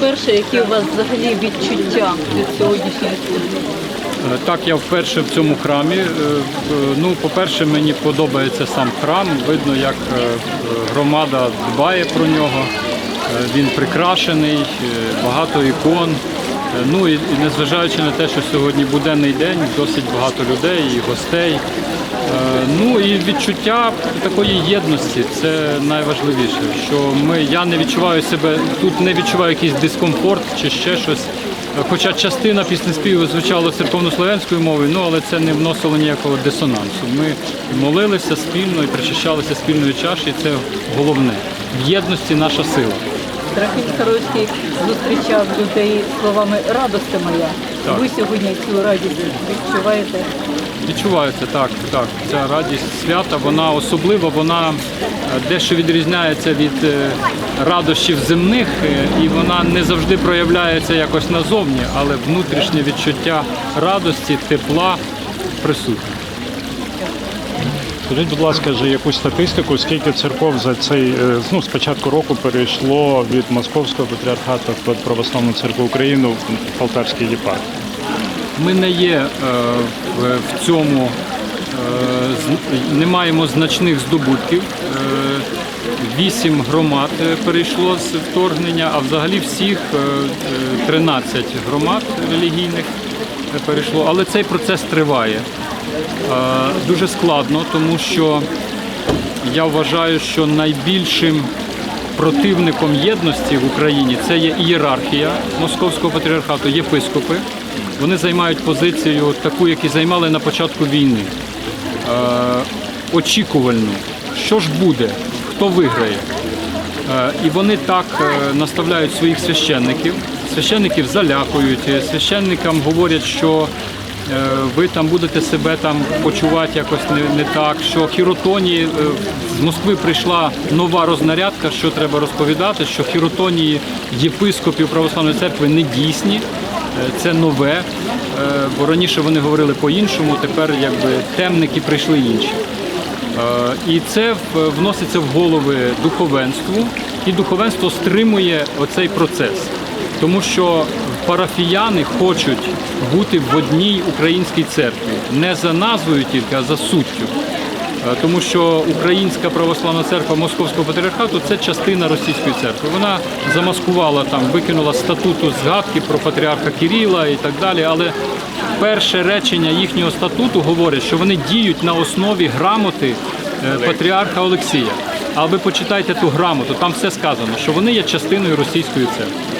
Перше, які у вас взагалі відчуття від сьогоднішньої? Е, Так, я вперше в цьому храмі. Е, е, Ну, по-перше, мені подобається сам храм. Видно, як громада дбає про нього. Він прикрашений, багато ікон. Е, Ну і незважаючи на те, що сьогодні буденний день, досить багато людей і гостей. Е, Ну і відчуття такої єдності це найважливіше. Що ми я не відчуваю себе тут, не відчуваю якийсь дискомфорт чи ще щось. Хоча частина піснеспіву звучала церковнослов'янською мовою, ну але це не вносило ніякого дисонансу. Ми молилися спільно і причащалися спільної чаші. і Це головне. В єдності наша сила. Трофим Харовський зустрічав людей словами радости моя. Так. Ви сьогодні цю радість відчуваєте? Відчувається так, так. Ця радість свята, вона особлива, вона е, дещо відрізняється від е, радощів земних, е, і вона не завжди проявляється якось назовні, але внутрішнє відчуття радості, тепла присутнє. Скажіть, будь ласка, вже якусь статистику, скільки церков за цей е, ну, з початку року перейшло від Московського патріархату в Православну церкву України в Полтавський єпархії? Ми не є е, в, цьому, е, не маємо значних здобутків. Вісім громад перейшло з вторгнення, а взагалі всіх е, е, 13 громад релігійних перейшло. Але цей процес триває. Е, Дуже складно, тому що я вважаю, що найбільшим противником єдності в Україні це є ієрархія Московського патріархату, єпископи. Вони займають позицію таку, яку займали на початку війни. Е, очікувальну. Що ж буде, хто виграє. Е, І вони так наставляють своїх священників. Священників залякують, священникам говорять, що ви там будете себе там почувати якось не, не так. Що хіротонії е, з Москви прийшла нова рознарядка, що треба розповідати, що хіротонії єпископів православної церкви не дійсні. Е, Це нове, е, бо раніше вони говорили по-іншому, тепер якби темники прийшли інші. Е, І це вноситься в голови духовенству, і духовенство стримує оцей процес. Тому що парафіяни хочуть бути в одній українській церкві, не за назвою тільки, а за суттю. Е, Тому що Українська православна церква Московського патріархату це частина російської церкви. Вона замаскувала там, викинула статуту згадки про патріарха Кирила і так далі. Але перше речення їхнього статуту говорить, що вони діють на основі грамоти е, патріарха Олексія. А ви почитайте ту грамоту, там все сказано, що вони є частиною російської церкви.